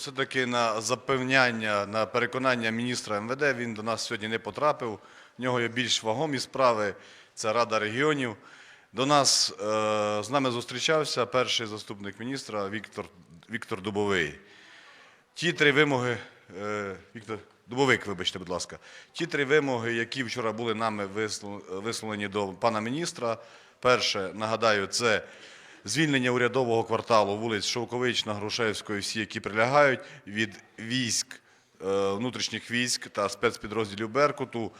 все-таки на запевняння, на переконання міністра МВД він до нас сьогодні не потрапив. В нього є більш вагомі справи. Це Рада регіонів. До нас е, з нами зустрічався перший заступник міністра Віктор, Віктор Дубовий. Ті три вимоги, е, Віктор Дубовик, вибачте, будь ласка, ті три вимоги, які вчора були нами висловлені до пана міністра. Перше, нагадаю, це звільнення урядового кварталу вулиць Шовковична, Грушевської, всі, які прилягають від військ, е, внутрішніх військ та спецпідрозділів Беркуту.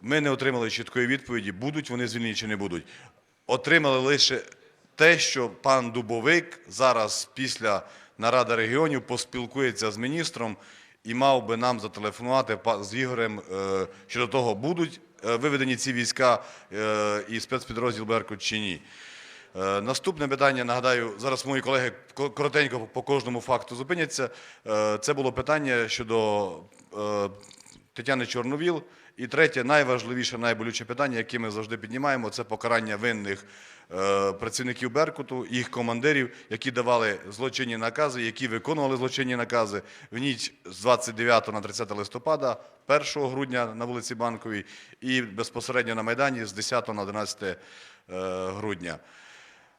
Ми не отримали чіткої відповіді, будуть вони звільнені чи не будуть. Отримали лише те, що пан Дубовик зараз після наради регіонів поспілкується з міністром і мав би нам зателефонувати з Ігорем е, щодо того, будуть е, виведені ці війська і спецпідрозділ Беркут чи ні. Е, Наступне питання, нагадаю, зараз мої колеги ко- коротенько по кожному факту зупиняться. Е, Це було питання щодо е, Тетяни Чорновіл. І третє, найважливіше, найболюче питання, яке ми завжди піднімаємо, це покарання винних працівників Беркуту, їх командирів, які давали злочинні накази, які виконували злочинні накази в ніч з 29 на 30 листопада, 1 грудня на вулиці Банковій і безпосередньо на Майдані з 10 на 11 е, грудня.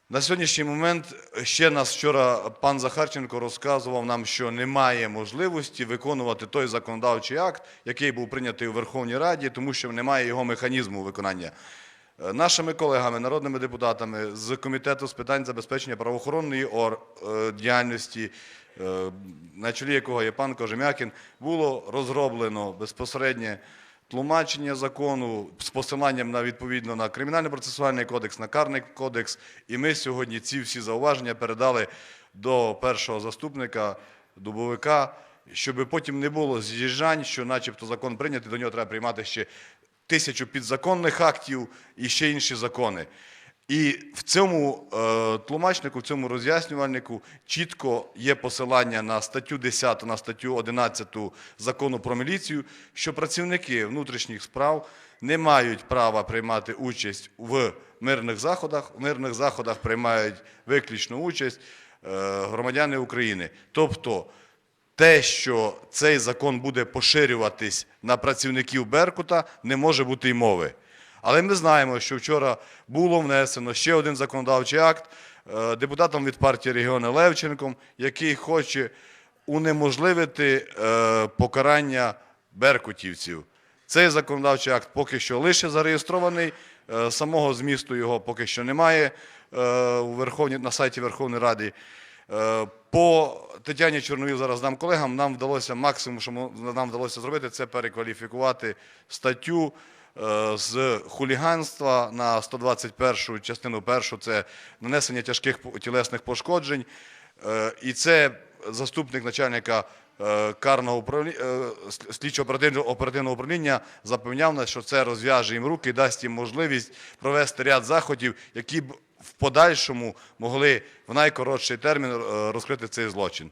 На сьогоднішній момент ще нас вчора пан Захарченко розказував нам, що немає можливості виконувати той законодавчий акт, який був прийнятий у Верховній Раді, тому що немає його механізму виконання. Е, Нашими колегами, народними депутатами з комітету з питань забезпечення правоохоронної е, діяльності, е, на чолі якого є пан Кожем'якін, було розроблено безпосереднє тлумачення закону з посиланням на відповідно на кримінально-процесуальний кодекс, на карний кодекс. І ми сьогодні ці всі зауваження передали до першого заступника Дубовика, щоб потім не було з'їжджань, що, начебто, закон прийнятий, до нього треба приймати ще тисячу підзаконних актів і ще інші закони. І в цьому е, тлумачнику, в цьому роз'яснювальнику чітко є посилання на статтю 10, на статтю 11 закону про міліцію, що працівники внутрішніх справ не мають права приймати участь в мирних заходах. В мирних заходах приймають виключну участь е, громадяни України. Тобто те, що цей закон буде поширюватись на працівників Беркута, не може бути й мови. Але ми знаємо, що вчора було внесено ще один законодавчий акт е, депутатом від партії регіону Левченком, який хоче унеможливити е, покарання беркутівців. Цей законодавчий акт поки що лише зареєстрований, е, самого змісту його поки що немає на сайті Верховної Ради. По Тетяні Чорновіл зараз дам колегам. Нам вдалося максимум, що нам вдалося зробити, це перекваліфікувати статтю з хуліганства на 121 частину першу. Це нанесення тяжких тілесних пошкоджень. Е, І це заступник начальника е, карного управління слідчо оперативного управління запевняв нас, що це розв'яже їм руки дасть їм можливість провести ряд заходів, які б в подальшому могли в найкоротший термін е, розкрити цей злочин.